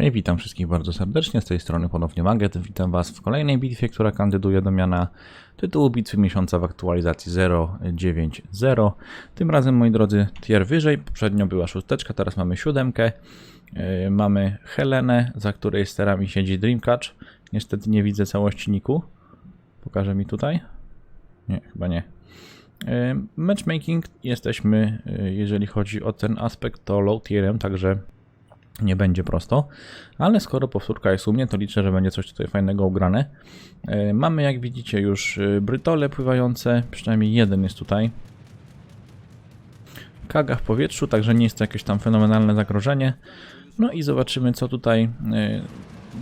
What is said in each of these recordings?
Hej, witam wszystkich bardzo serdecznie, z tej strony ponownie Maget. Witam Was w kolejnej bitwie, która kandyduje do miana tytułu bitwy miesiąca w aktualizacji 0.9.0. Tym razem, moi drodzy, tier wyżej. Poprzednio była szósteczka, teraz mamy siódemkę. Yy, mamy Helenę, za której sterami siedzi Dreamcatch. Niestety nie widzę całości niku. Pokaże mi tutaj? Nie, chyba nie. Yy, Matchmaking jesteśmy, yy, jeżeli chodzi o ten aspekt, to low tierem, także nie będzie prosto, ale skoro powtórka jest u mnie, to liczę, że będzie coś tutaj fajnego ugrane. E, Mamy, jak widzicie, już e, brytole pływające, przynajmniej jeden jest tutaj. Kaga w powietrzu, także nie jest to jakieś tam fenomenalne zagrożenie. No i zobaczymy, co tutaj e,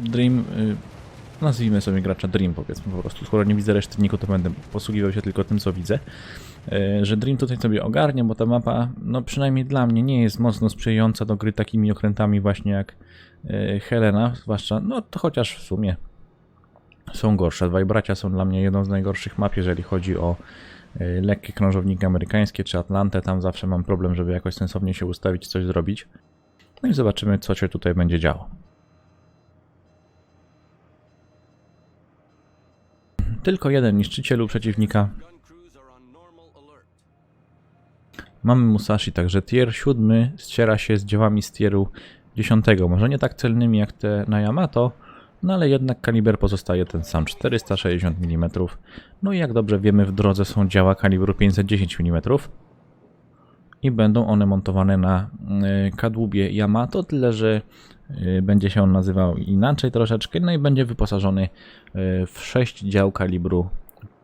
Dream, nazwijmy sobie gracza Dream, powiedzmy po prostu. Skoro nie widzę reszty niku, to będę posługiwał się tylko tym, co widzę. E, Że Dream tutaj sobie ogarnie, bo ta mapa, no przynajmniej dla mnie, nie jest mocno sprzyjająca do gry takimi okrętami właśnie jak e, Helena, zwłaszcza, no to chociaż w sumie są gorsze. Dwaj bracia są dla mnie jedną z najgorszych map, jeżeli chodzi o e, lekkie krążowniki amerykańskie czy Atlantę. Tam zawsze mam problem, żeby jakoś sensownie się ustawić, coś zrobić. No i zobaczymy, co się tutaj będzie działo. Tylko jeden niszczyciel u przeciwnika. Mamy Musashi, także tier 7 ściera się z dziełami z tieru 10. Może nie tak celnymi jak te na Yamato, no ale jednak kaliber pozostaje ten sam 460 mm. No i jak dobrze wiemy, w drodze są działa kalibru 510 mm. I będą one montowane na y, kadłubie Yamato, tyle że y, będzie się on nazywał inaczej troszeczkę, no i będzie wyposażony y, w 6 dział kalibru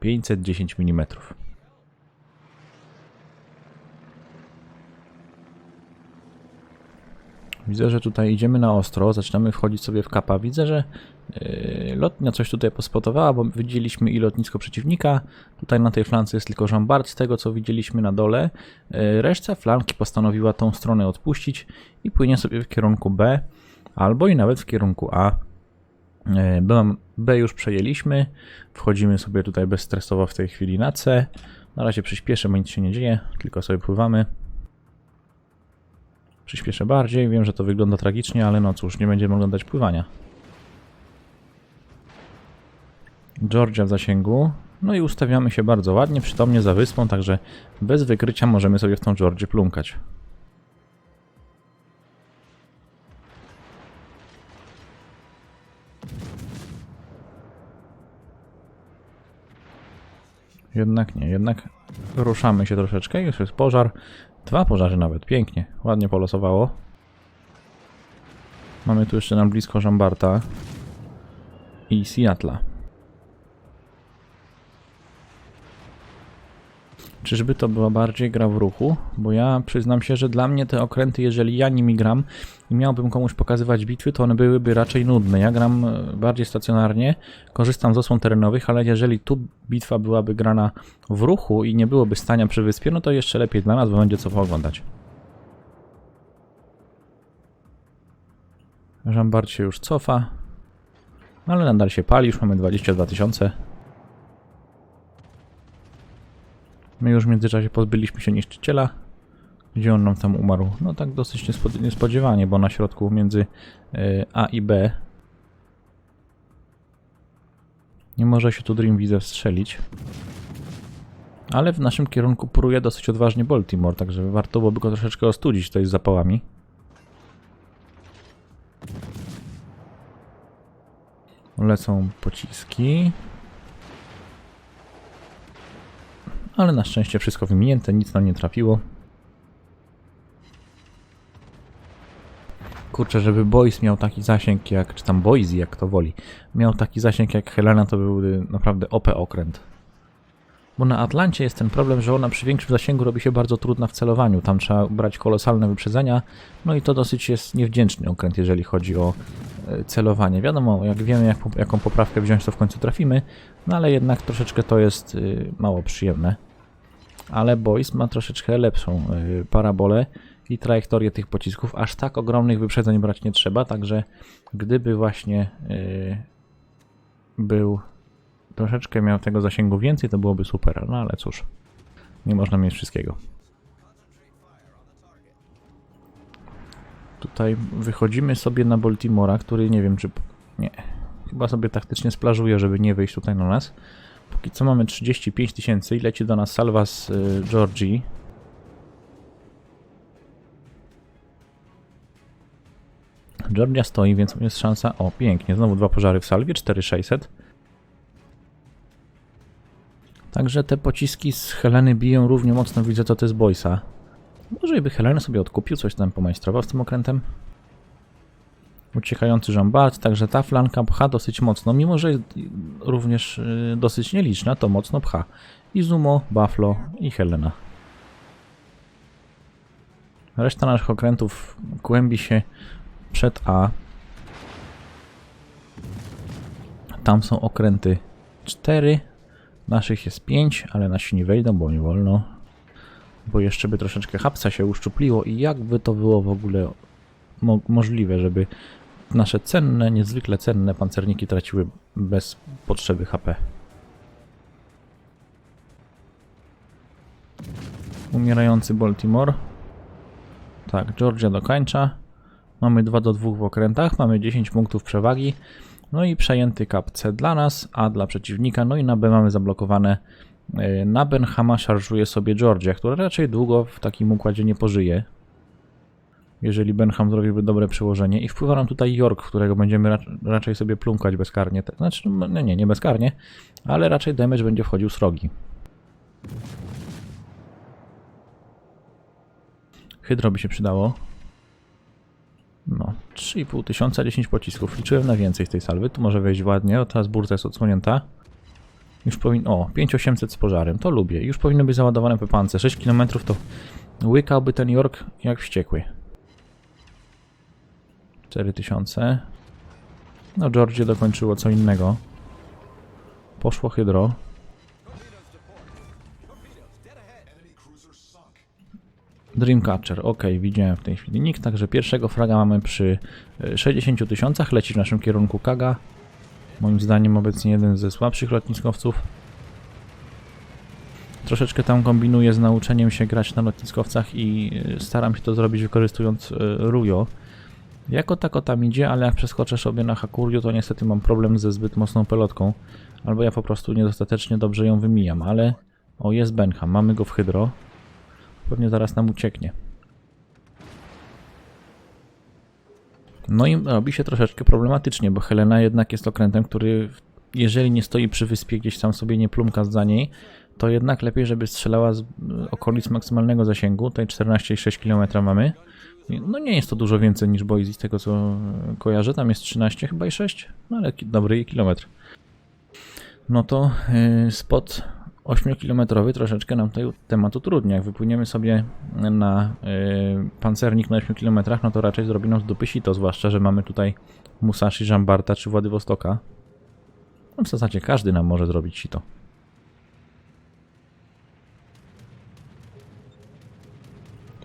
510 mm. Widzę, że tutaj idziemy na ostro, zaczynamy wchodzić sobie w kapa. Widzę, że yy, lotnia coś tutaj pospotowała, bo widzieliśmy i lotnisko przeciwnika. Tutaj na tej flance jest tylko Jean-Bart, z tego co widzieliśmy na dole. Yy, reszta flanki postanowiła tą stronę odpuścić i płynie sobie w kierunku B, albo i nawet w kierunku A. Yy, B, B już przejęliśmy, wchodzimy sobie tutaj bezstresowo w tej chwili na C. Na razie przyspieszę, bo nic się nie dzieje, tylko sobie pływamy. Przyspieszę bardziej, wiem, że to wygląda tragicznie, ale no cóż, nie będziemy oglądać pływania. Georgia w zasięgu. No i ustawiamy się bardzo ładnie, przytomnie za wyspą, także bez wykrycia możemy sobie w tą Georgię plumkać. Jednak nie, jednak ruszamy się troszeczkę, już jest pożar. Dwa pożary nawet, pięknie, ładnie polosowało. Mamy tu jeszcze nam blisko Żambarta i Seattle'a. Czyżby to była bardziej gra w ruchu? Bo ja przyznam się, że dla mnie te okręty, jeżeli ja nimi gram i miałbym komuś pokazywać bitwy, to one byłyby raczej nudne. Ja gram e, bardziej stacjonarnie, korzystam z osłon terenowych, ale jeżeli tu bitwa byłaby grana w ruchu i nie byłoby stania przy wyspie, no to jeszcze lepiej dla nas, bo będzie co pooglądać. Żambard się już cofa, ale nadal się pali, już mamy 22 tysiące. My już w międzyczasie pozbyliśmy się niszczyciela. Gdzie on nam tam umarł? No tak dosyć niespod- niespodziewanie, bo na środku między e, A i B nie może się tu Dream strzelić. Ale w naszym kierunku pruje dosyć odważnie Baltimore, także warto byłoby go troszeczkę ostudzić tutaj z zapałami. Lecą pociski. Ale na szczęście wszystko wyminięte, nic nam nie trafiło. Kurczę, żeby Boys miał taki zasięg jak, czy tam Boise, jak to woli, miał taki zasięg jak Helena, to byłby naprawdę OP okręt. Bo na Atlancie jest ten problem, że ona przy większym zasięgu robi się bardzo trudna w celowaniu. Tam trzeba brać kolosalne wyprzedzenia, no i to dosyć jest niewdzięczny okręt, jeżeli chodzi o e, celowanie. Wiadomo, jak wiemy, jak, jaką poprawkę wziąć, to w końcu trafimy, no ale jednak troszeczkę to jest y, mało przyjemne. Ale Boys ma troszeczkę lepszą y, parabolę i trajektorię tych pocisków. Aż tak ogromnych wyprzedzeń brać nie trzeba, także gdyby właśnie y, był troszeczkę miał tego zasięgu więcej, to byłoby super, no ale cóż, nie można mieć wszystkiego. Tutaj wychodzimy sobie na Baltimora, który nie wiem czy... Nie. Chyba sobie taktycznie splażuje, żeby nie wyjść tutaj na nas. Póki co mamy 35 tysięcy i leci do nas salwa z y, Georgii. Georgia stoi, więc jest szansa... O, pięknie. Znowu dwa pożary w salwie, 4600. Także te pociski z Heleny biją równie mocno. Widzę, to to jest Boysa. Może by Helena sobie odkupił, coś tam pomajstrował z tym okrętem. Uciekający Jean-Bart, także ta flanka pcha dosyć mocno, mimo że jest również y, dosyć nieliczna, to mocno pcha. Izumo, Buffalo i Helena. Reszta naszych okrętów kłębi się przed A. Tam są okręty 4, naszych jest 5, ale nasi nie wejdą, bo nie wolno. Bo jeszcze by troszeczkę hapsa się uszczupliło i jakby to było w ogóle mo możliwe, żeby nasze cenne, niezwykle cenne pancerniki traciły bez potrzeby HP. Umierający Baltimore. Tak, Georgia dokończa. Mamy 2 do 2 w okrętach, mamy 10 punktów przewagi. No i przejęty kap C dla nas, A dla przeciwnika. No i na B mamy zablokowane. e, Na Benhama szarżuje sobie Georgia, która raczej długo w takim układzie nie pożyje. Jeżeli Benham zrobiłby dobre przełożenie. I wpływa nam tutaj York, którego będziemy rac- raczej sobie plumkać bezkarnie. Znaczy, no nie, nie, nie bezkarnie, ale raczej damage będzie wchodził z rogi. Hydro by się przydało. No, 3,5 tysiąca, 10 pocisków. Liczyłem na więcej z tej salwy. Tu może wejść ładnie. O, teraz burza jest odsłonięta. Już powinno. O, 5800 z pożarem. To lubię. Już powinno być załadowane pepance. 6 km to łykałby ten York jak wściekły. 4000. No, Georgie dokończyło co innego. Poszło hydro. Dreamcatcher, ok, widziałem w tej chwili nikt, także pierwszego fraga mamy przy e, 60 tysiącach, leci w naszym kierunku Kaga. Moim zdaniem obecnie jeden ze słabszych lotniskowców. Troszeczkę tam kombinuję z nauczeniem się grać na lotniskowcach i e, staram się to zrobić wykorzystując e, Rujo. Jako tako tam idzie, ale jak przeskoczę sobie na Hakuryu, to niestety mam problem ze zbyt mocną pelotką. Albo ja po prostu niedostatecznie dobrze ją wymijam, ale... O, jest Benham, mamy go w hydro. Pewnie zaraz nam ucieknie. No i robi się troszeczkę problematycznie, bo Helena jednak jest okrętem, który jeżeli nie stoi przy wyspie, gdzieś tam sobie nie plumka za niej, to jednak lepiej, żeby strzelała z e, okolic maksymalnego zasięgu. Tutaj 14,6 km mamy. No nie jest to dużo więcej niż Boise z tego co e, kojarzę. Tam jest 13 chyba i 6, no ale dobry kilometr. No to yy, spot 8-kilometrowy troszeczkę nam tutaj temat utrudnia. Jak wypłyniemy sobie na yy, pancernik na 8 km, no to raczej zrobi nam z dupy sito, zwłaszcza, że mamy tutaj Musashi, Żambarta czy Władywostoka. No w zasadzie każdy nam może zrobić sito.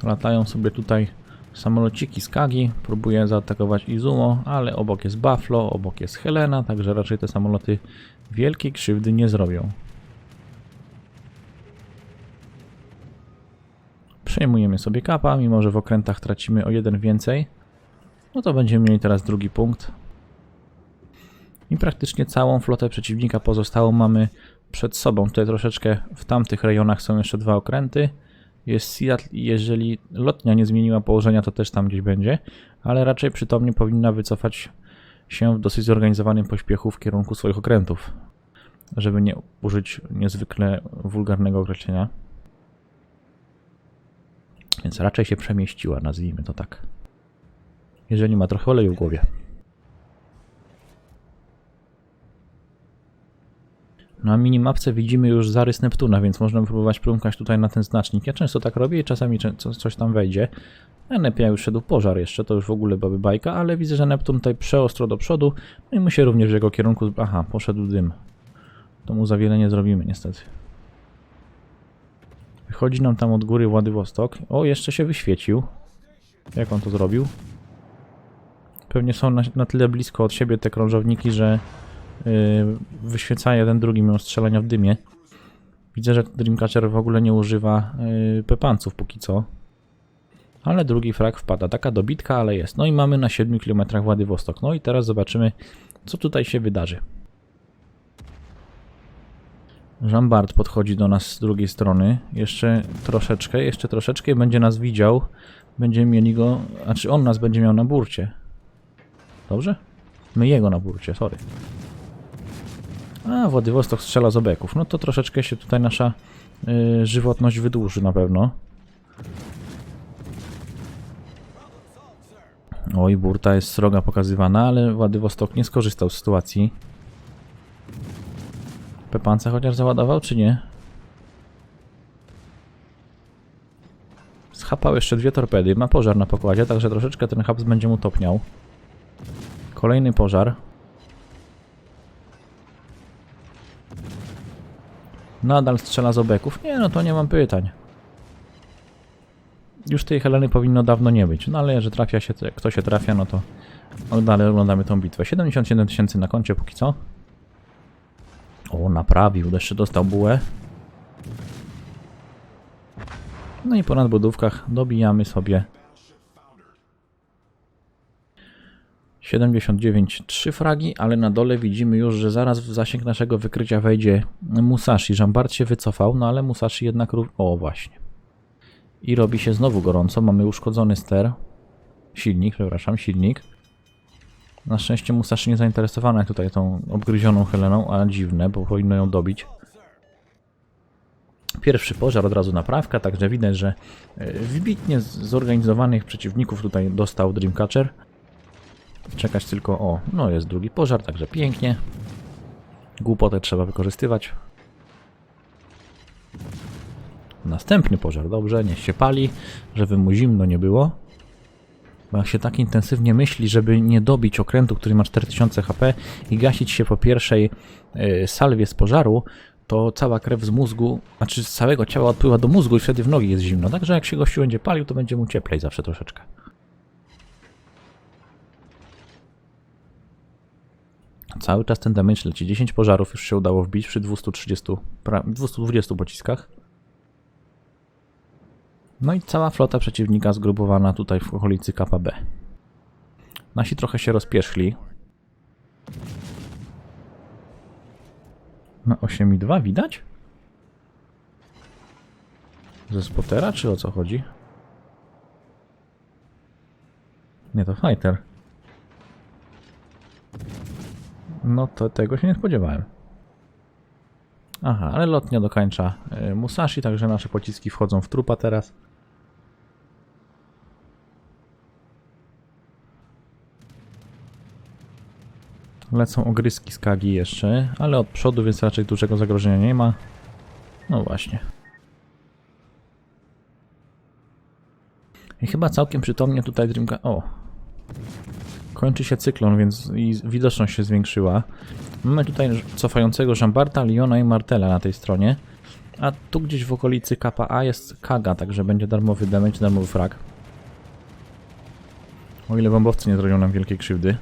Latają sobie tutaj samolociki z Kagi, próbuje zaatakować Izumo, ale obok jest Buffalo, obok jest Helena, także raczej te samoloty wielkiej krzywdy nie zrobią. Przejmujemy sobie kapa, mimo że w okrętach tracimy o jeden więcej. No to będziemy mieli teraz drugi punkt. I praktycznie całą flotę przeciwnika pozostałą mamy przed sobą. Tutaj troszeczkę w tamtych rejonach są jeszcze dwa okręty. Jest Seattle i jeżeli lotnia nie zmieniła położenia, to też tam gdzieś będzie, ale raczej przytomnie powinna wycofać się w dosyć zorganizowanym pośpiechu w kierunku swoich okrętów, żeby nie użyć niezwykle wulgarnego określenia. Więc raczej się przemieściła, nazwijmy to tak. Jeżeli ma trochę oleju w głowie. Na minimapce widzimy już zarys Neptuna, więc można próbować plumkać tutaj na ten znacznik. Ja często tak robię i czasami coś tam wejdzie. A Nepia już szedł pożar jeszcze, to już w ogóle byłaby bajka, ale widzę, że Neptun tutaj przeostro do przodu. No i my się również w jego kierunku... Aha, poszedł dym. To mu za wiele nie zrobimy niestety. Wychodzi nam tam od góry Władywostok. O, jeszcze się wyświecił. Jak on to zrobił? Pewnie są na, na tyle blisko od siebie te krążowniki, że yy, wyświeca jeden drugi mimo strzelania w dymie. Widzę, że Dreamcatcher w ogóle nie używa yy, pepanców póki co. Ale drugi frag wpada. Taka dobitka, ale jest. No i mamy na 7 km Władywostok. No i teraz zobaczymy, co tutaj się wydarzy. Jean-Bart podchodzi do nas z drugiej strony. Jeszcze troszeczkę, jeszcze troszeczkę będzie nas widział. Będziemy mieli go, znaczy on nas będzie miał na burcie. Dobrze? My jego na burcie, sorry. A, Władywostok strzela z obeków. No to troszeczkę się tutaj nasza y, żywotność wydłuży na pewno. Oj, burta jest sroga pokazywana, ale Władywostok nie skorzystał z sytuacji. Pepance chociaż załadował, czy nie? Schapał jeszcze dwie torpedy, ma pożar na pokładzie, także troszeczkę ten haps będzie mu topniał. Kolejny pożar. Nadal strzela z obeków. Nie, no to nie mam pytań. Już tej Heleny powinno dawno nie być. No ale że trafia się, kto się trafia, no to dalej oglądamy tą bitwę. 77 tysięcy na koncie póki co. O, naprawił. Jeszcze dostał bułę. No i po nadbudówkach dobijamy sobie 79 3 fragi, ale na dole widzimy już, że zaraz w zasięg naszego wykrycia wejdzie Musashi. Żambart się wycofał, no ale Musashi jednak... O, właśnie. I robi się znowu gorąco. Mamy uszkodzony ster. Silnik, przepraszam, silnik. Na szczęście Musashi nie zainteresowana tutaj tą obgryzioną Heleną, a dziwne, bo powinno ją dobić. Pierwszy pożar, od razu naprawka, także widać, że e, wybitnie zorganizowanych przeciwników tutaj dostał Dreamcatcher. Czekać tylko, o, no jest drugi pożar, także pięknie. Głupotę trzeba wykorzystywać. Następny pożar, dobrze, niech się pali, żeby mu zimno nie było. Bo jak się tak intensywnie myśli, żeby nie dobić okrętu, który ma 4000 HP i gasić się po pierwszej y, salwie z pożaru, to cała krew z mózgu, znaczy z całego ciała odpływa do mózgu i wtedy w nogi jest zimno. Także jak się gościu będzie palił, to będzie mu cieplej zawsze troszeczkę. Cały czas ten damage leci. 10 pożarów już się udało wbić przy 230, pra- 220 pociskach. No i cała flota przeciwnika zgrupowana tutaj w okolicy KPB. Nasi trochę się rozpieszli. Na 8,2 widać? Ze spotera, czy o co chodzi? Nie, to fighter. No to tego się nie spodziewałem. Aha, ale lotnia dokańcza y, Musashi, także nasze pociski wchodzą w trupa teraz. Lecą ogryski z Kagi jeszcze, ale od przodu, więc raczej dużego zagrożenia nie ma. No właśnie. I chyba całkiem przytomnie tutaj Dreamka... O! Kończy się cyklon, więc widoczność się zwiększyła. Mamy tutaj cofającego Żambarta, Liona i Martela na tej stronie. A tu gdzieś w okolicy kapa A jest Kaga, także będzie darmowy damage, darmowy frag. O ile bombowcy nie zrobią nam wielkiej krzywdy.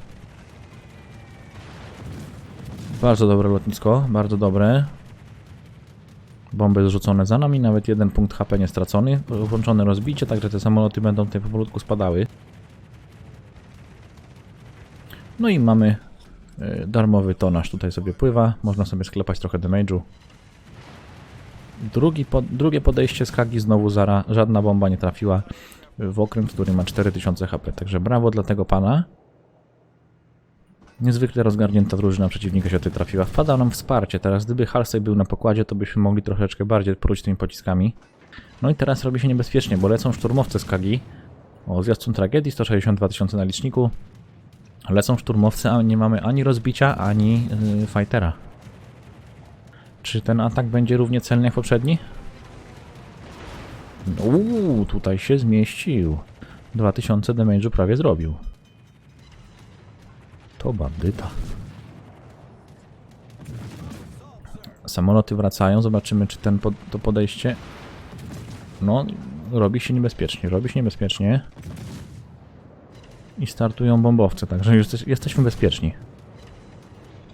Bardzo dobre lotnisko, bardzo dobre. Bomby zrzucone za nami, nawet jeden punkt HP nie stracony. Włączone rozbicie, także te samoloty będą tutaj powolutku spadały. No i mamy y, darmowy tonaż tutaj sobie pływa. Można sobie sklepać trochę damage'u. Po, drugie podejście z Kagi znowu zara, żadna bomba nie trafiła w okręt, który ma 4000 HP. Także brawo dla tego pana. Niezwykle rozgarnięta drużyna przeciwnika się tutaj trafiła. Wpada nam wsparcie. Teraz gdyby Halsey był na pokładzie, to byśmy mogli troszeczkę bardziej próć tymi pociskami. No i teraz robi się niebezpiecznie, bo lecą szturmowce z Kagi. O, zwiastun tragedii, 162 tysiące na liczniku. Lecą szturmowcy, a nie mamy ani rozbicia, ani yy, fightera. Czy ten atak będzie równie celny jak poprzedni? Uuu, tutaj się zmieścił. 2000 damage'u prawie zrobił. To bandyta. Samoloty wracają, zobaczymy czy ten to podejście... No, robi się niebezpiecznie, robi się niebezpiecznie. I startują bombowce, także już jesteś- jesteśmy bezpieczni.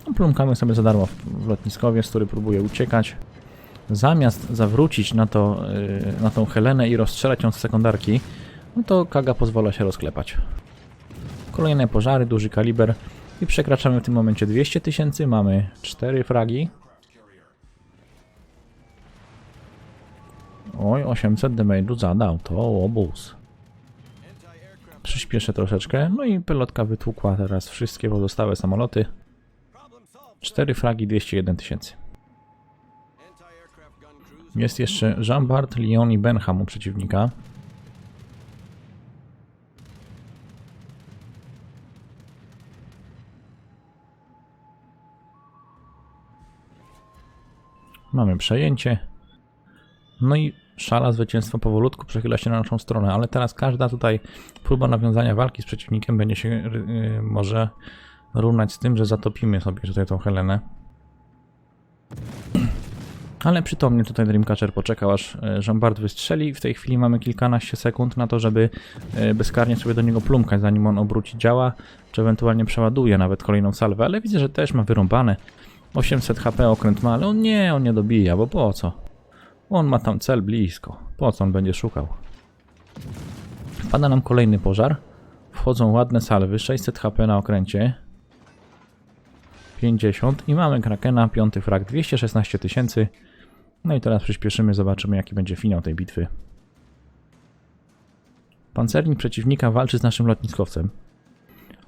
No, plumkamy sobie za darmo w, lotniskowiec, który próbuje uciekać. Zamiast zawrócić na, to, yy, na tą Helenę i rozstrzelać ją z sekundarki, no to Kaga pozwala się rozklepać. Kolejne pożary, duży kaliber i przekraczamy w tym momencie 200 tysięcy, mamy 4 fragi. Oj, 800 damage'u zadał, to obóz. Przyspieszę troszeczkę, no i pelotka wytłukła teraz wszystkie pozostałe samoloty. 4 fragi, 201 tysięcy. Jest jeszcze Jean-Bart, Lyon i Benham u przeciwnika. Mamy przejęcie. No i szala zwycięstwa powolutku przechyla się na naszą stronę, ale teraz każda tutaj próba nawiązania walki z przeciwnikiem będzie się yy, może równać z tym, że zatopimy sobie tutaj tą Helenę. Ale przytomnie tutaj Dreamcatcher poczekał aż e, Jean-Bart wystrzeli. W tej chwili mamy kilkanaście sekund na to, żeby e, bezkarnie sobie do niego plumkać, zanim on obróci działa, czy ewentualnie przeładuje nawet kolejną salwę, ale widzę, że też ma wyrąbane. 800 HP okręt ma, ale on nie, on nie dobija, bo po co? On ma tam cel blisko. Po co on będzie szukał? Wpada nam kolejny pożar. Wchodzą ładne salwy, 600 HP na okręcie. 50 i mamy Krakena, piąty frag, 216 tysięcy. No i teraz przyspieszymy, zobaczymy jaki będzie finał tej bitwy. Pancernik przeciwnika walczy z naszym lotniskowcem.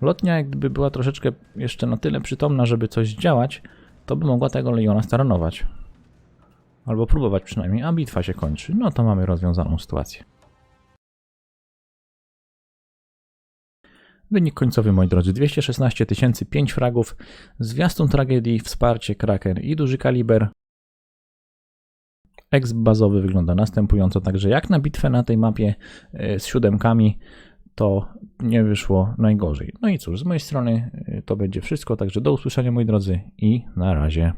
Lotnia jak gdyby była troszeczkę jeszcze na tyle przytomna, żeby coś działać, to by mogła tego Leona staranować. Albo próbować przynajmniej, a bitwa się kończy. No to mamy rozwiązaną sytuację. Wynik końcowy, moi drodzy, 216 tysięcy, 5 fragów, zwiastun tragedii, wsparcie, kraken i duży kaliber. Exp bazowy wygląda następująco, także jak na bitwę na tej mapie e, z siódemkami, to nie wyszło najgorzej. No i cóż, z mojej strony e, to będzie wszystko, także do usłyszenia moi drodzy i na razie.